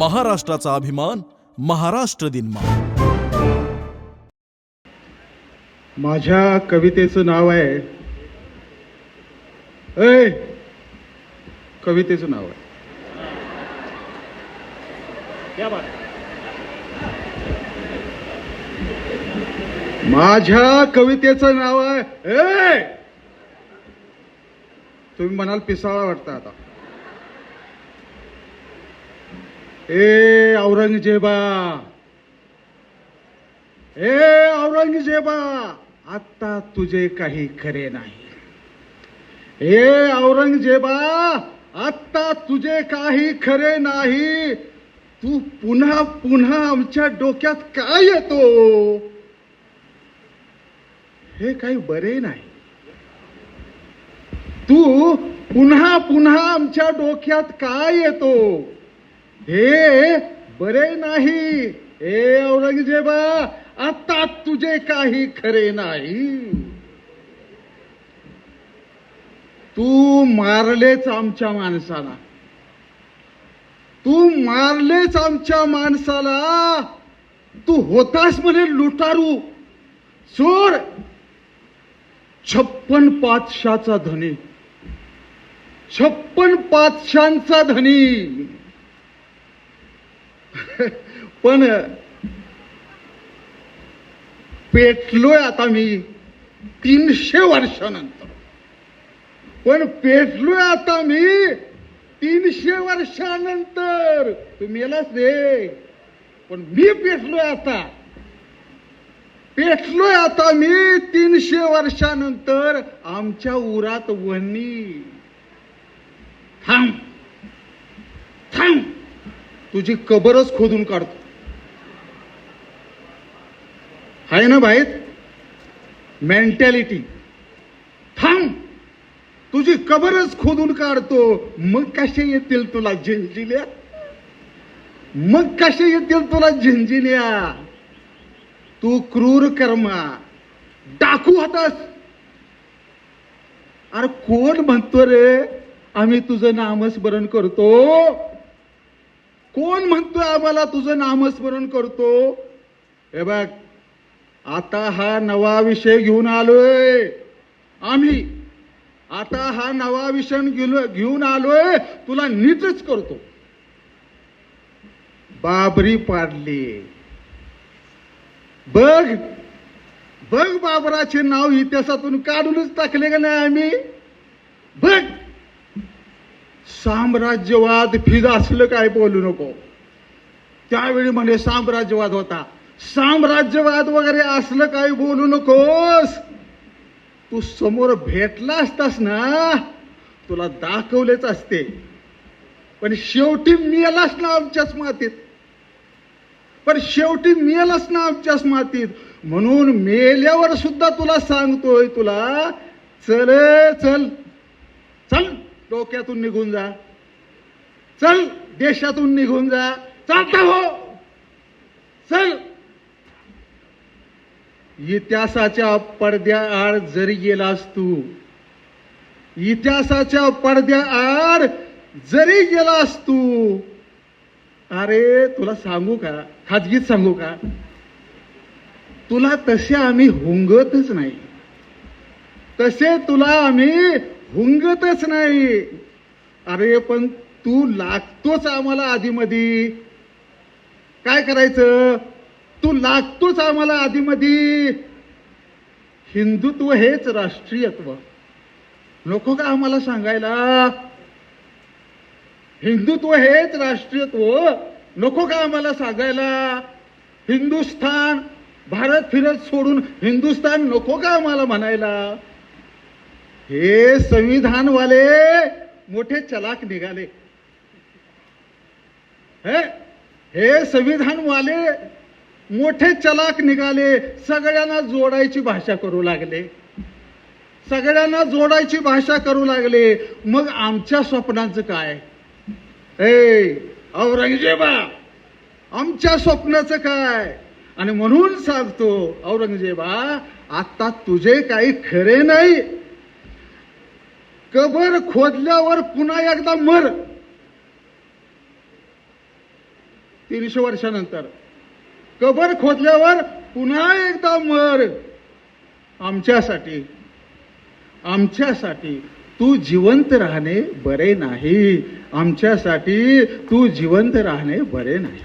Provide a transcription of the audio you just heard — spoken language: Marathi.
महाराष्ट्राचा अभिमान महाराष्ट्र दिनमा माझ्या कवितेचं नाव आहे ए कवितेचं नाव आहे. माझ्या कवितेचं नाव आहे ए तुम्ही म्हणाल पिसाळा वाटता आता. ए औरंगजेबा. ए औरंगजेबा आता तुझे काही खरे नाही. ए औरंगजेबा आत्ता तुझे काही खरे नाही. तू पुन्हा पुन्हा आमच्या डोक्यात काय येतो? हे काही बरे नाही. तू पुन्हा पुन्हा आमच्या डोक्यात काय येतो? हे बरे नाही. ए औरंगजेबा आता तुझे काही खरे नाही. तू मारलेच आमच्या माणसाला. तू मारलेच आमच्या माणसाला. तू होतास म्हणे लुटारू. चोर छप्पन पाचशाचा धनी. छप्पन पाचशांचा धनी. पण पेटलोय आता मी तीनशे वर्षानंतर. पण पेटलोय आता मी तीनशे वर्षानंतर. तुम्ही मेलाच रे पण मी पेटलोय आता. पेटलोय आता मी तीनशे वर्षानंतर आमच्या उरात वणी. थांब. तुझी कबरच खोदून काढतो. आहे ना बाहेर मेंटॅलिटी थांब. तुझी कबरच खोदून काढतो. मग कसे येतील तुला झिंजिल्या? मग कसे येतील तुला झिंजिल्या? तू क्रूर कर्मा. डाकू होतास. अरे कोण म्हणतो रे? आम्ही तुझं नामस्मरण करतो. कोण म्हणतोय आम्हाला तुझं नामस्मरण करतो? हे बघ आता हा नवा विषय घेऊन आलोय. आम्ही आता हा नवा विषय घेऊन घेऊन आलोय तुला नीटच करतो. बाबरी पाडली. बघ बघ बाबराचे नाव इतिहासातून काढूनच टाकले का नाही आम्ही? बघ. साम्राज्यवाद फिज असलं काय बोलू नको. त्यावेळी म्हणे साम्राज्यवाद होता. साम्राज्यवाद वगैरे असलं काय बोलू नकोस. तू समोर भेटला असतास ना तुला दाखवलेच असते. पण शेवटी मिळालास ना आमच्याच मातीत. पण शेवटी मिळालाच ना आमच्याच मातीत. म्हणून मेल्यावर सुद्धा तुला सांगतोय तुला चल चल चल. डोक्यातून निघून जा. चल देशातून निघून जा. चालता हो. चल. इतिहासाच्या पडद्याआड जरी गेलास तू इतिहासाच्या पडद्याआड जरी गेलास तू अरे तुला सांगू का? खाजगीत सांगू का? तुला तसे आम्ही हुंगतच नाही. तसे तुला आम्ही हुंगतच नाही. अरे पण तू लागतोच आम्हाला आधीमधी. काय करायचं? तू लागतोच आम्हाला आधीमधी. हिंदुत्व हेच राष्ट्रीयत्व. नको का आम्हाला सांगायला? हिंदुत्व हेच राष्ट्रीयत्व. नको का आम्हाला सांगायला? हिंदुस्थान भारत फिरत सोडून हिंदुस्थान नको का आम्हाला म्हणायला? हे संविधानवाले मोठे चलाक निघाले. हे हे संविधानवाले मोठे चलाक निघाले सगळ्यांना जोडायची भाषा करू लागले. सगळ्यांना जोडायची भाषा करू लागले. मग आमच्या स्वप्नांचं काय? ए औरंगजेबा आमच्या स्वप्नाचं काय? आणि म्हणून सांगतो औरंगजेबा आता तुझे काही खरे नाही. कबर खोदल्यावर पुन्हा एकदा मर. तीनशे वर्षानंतर. कबर खोदल्यावर पुन्हा एकदा मर. आमच्यासाठी आमच्यासाठी तू जिवंत राहणे बरे नाही. आमच्यासाठी तू जिवंत राहणे बरे नाही.